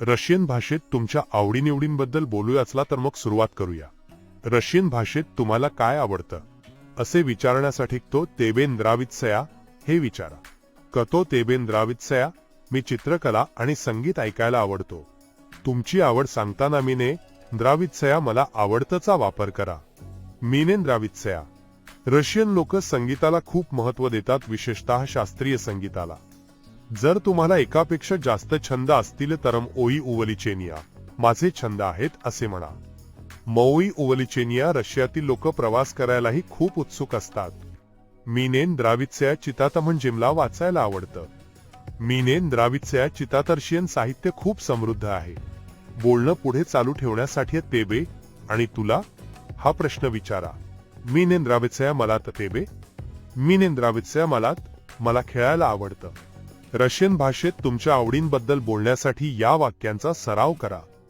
Russian भाषेत तुमच्या आवडीनिवडींबद्दल बोलूयाचला तर मग सुरुवात करूया. रशियन भाषेत तुम्हाला काय आवडतं? असे विचारण्यासाठी तो तेबेंद्रावित्सया हे विचारा. कतो तेबेंद्रावित्सया मी चित्रकला आणि संगीत ऐकायला आवडतो. तुमची आवड सांगताना मीने द्रावित्सया मला आवडतचा वापर करा. मीने द्रावित्सया. रशियन लोक संगीताला खूप महत्त्व देतात विशेषतः शास्त्रीय संगीताला. जर तुम्हाला एकापेक्षा जास्त छंद असतील तर ओई उवलिचेनिया. माझे छंद आहेत असे म्हणा. मौई उवलिचेनिया रशियातील लोक प्रवास करायलाही खूप उत्सुक असतात. मीनेन द्रावित्सया चितातमंजिमला वाचायला आवडतं. मीनेन द्रावित्सया चितातर्शियन साहित्य खूप समृद्ध आहे. बोलणं पुढे चालू ठेवण्यासाठी तेबे आणि तुला? हा प्रश्न विचारा. मीनेन द्रावित्सया मला त तेबे? मीनेन द्रावित्सया मलात? मला खेळायला आवडतं. रशियन भाषेत तुमच्या आवडींबद्दल बोलण्यासाठी या वाक्यांचा सराव करा.